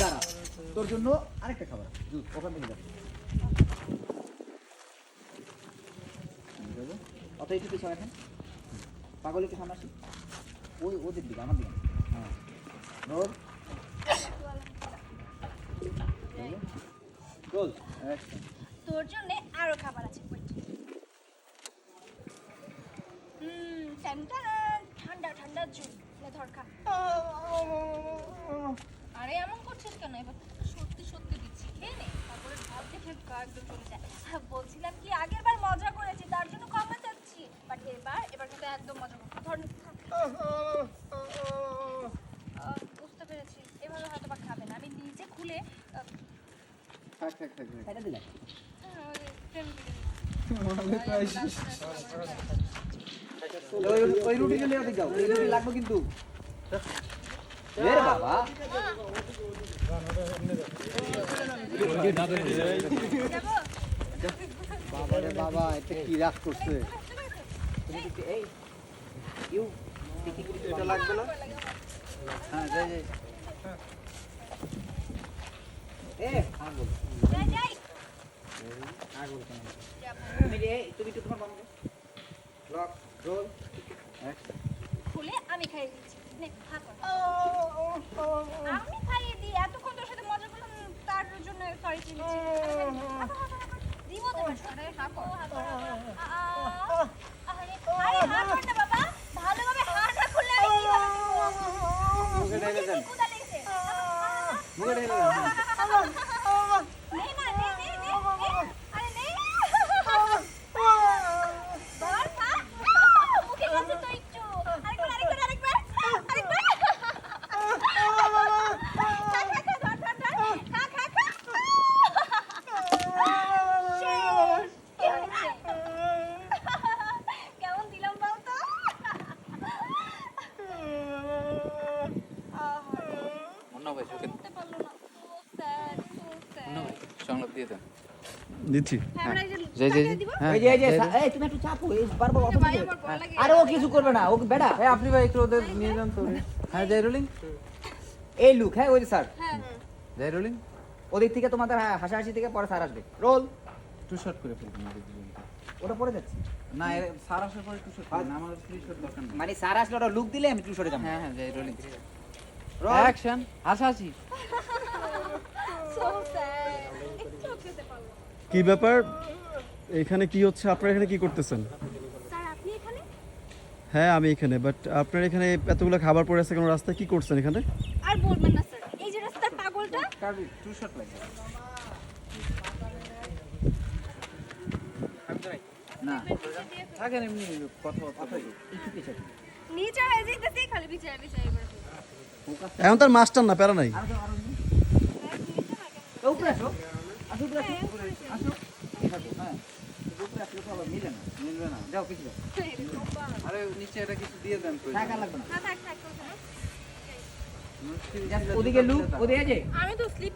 দাঁড়া তোর জন্য আরেকটা খাবার জুস ওখান থেকে যাবে। অত একটু পিছনে এখন পাগল একটু সামনে আসি। ওই ওদের দিকে আমার দিকে। হ্যাঁ। রোল রোল তোর জন্য আরও খাবার আছে. হুম ঠান্ডা ঠান্ডা জুস। নে ধর খা। আরে এমন করছিস কেন? এবার তো সত্যি সত্যি দিচ্ছি। খেয়ে নে। তারপরে ভাব দেখে গা একদম চলে যায়। হ্যাঁ, বলছিলাম কি আগের বার মজা করেছি তার জন্য ক্ষমা চাচ্ছি বাট এবার এবার কিন্তু একদম মজা করব। ধর আহ, বুঝতে পেরেছি। এভাবে হয়তো বা খাবে না। আমি নিজে খুলে আহ, থাক থাক থাক থাক। এটা দিলাম। ওই রুটি গেলে ওদিকে যাও ওই রুটি লাগবে কিন্তু। বাবা। বাবা রে বাবা এটা কি রাগ করছে? এই ইউ এটা লাগবে না? হ্যাঁ যাই যাই। এ আগুন আগুন তুমি যে তুমি একটু তোমার বানাবে লক রোল খুলে আমি খাইয়ে দিচ্ছি নে খা কর। আমি খাইয়ে দিই এতক্ষণ তোর সাথে মজা করলাম তার জন্য সরি চিনেছি দিব তো আরে হা কর হা কর, হা কর। আ, আ, আরে আরে হা কর না বাবা ভালোভাবে হা না খুললে আমি কীভাবে দিব? মুখে ঢেলে দেন। মুখে ঢেলে দেন নে না, নে, নে, নে, নে। আরে নে। ধর, খা। মুখে গেছে তো একটু। আরেকবার, আরেকবার, আরেকবার। আরেকবার। খা, খা, খা, ধর, ধর, ধর। খা, খা, খা। শেষ। কি হয়েছে? কেমন দিলাম বলতো আহারে, অন্য ভাই সুখে বলতে পারল না So sad, so sad. অন্য ভাই সংলাপ দিয়ে দেন দিচ্ছি। হ্যাঁ, আমরা এই যে জয় জয় টাকা দিব? হ্যাঁ এই যে এই যে এই তুমি একটু চাপো এই বারবার অত ভাই, দিকে। আমার ভয় লাগে। আরে ও কিছু করবে না ও বেটা এই আপনি ভাই একটু ওদের নিয়ে যান তো হ্যাঁ। জয় এই লুক হ্যাঁ ওই স্যার হ্যাঁ। ওদিক থেকে তোমাদের হা- হাসাহাসি থেকে পরে স্যার আসবে। রোল টু শর্ট করে ফেলবেন ওটা পরে যাচ্ছে না সার আসার পরে টু শর্ট না আমাদের থ্রি দরকার মানে স্যার আসলে ওটা লুক দিলে আমি টু সরে যাব। হ্যাঁ হ্যাঁ জয় রোলিং রোল। অ্যাকশন হাসাহাসি। কি ব্যাপার? এখানে কি হচ্ছে? আপনারা এখানে কি করতেছেন? স্যার আপনি এখানে? হ্যাঁ আমি এখানে বাট আপনার এখানে এতগুলো খাবার পড়ে আছে কেন রাস্তায়? কি করছেন এখানে? আর বলবেন না স্যার। এই যে রাস্তার পাগলটা। কাবি টু শর্ট লাগবে না। থাকেন এমনি কথা কথা নিচে হয়ে যাইতেছি খালি বিচার বিচার এবার এখন তার মাস্টার না প্যারা নাই। হ্যাঁ থাক থাক ওদিকে লুক ওদিকে আমি তো স্লিপ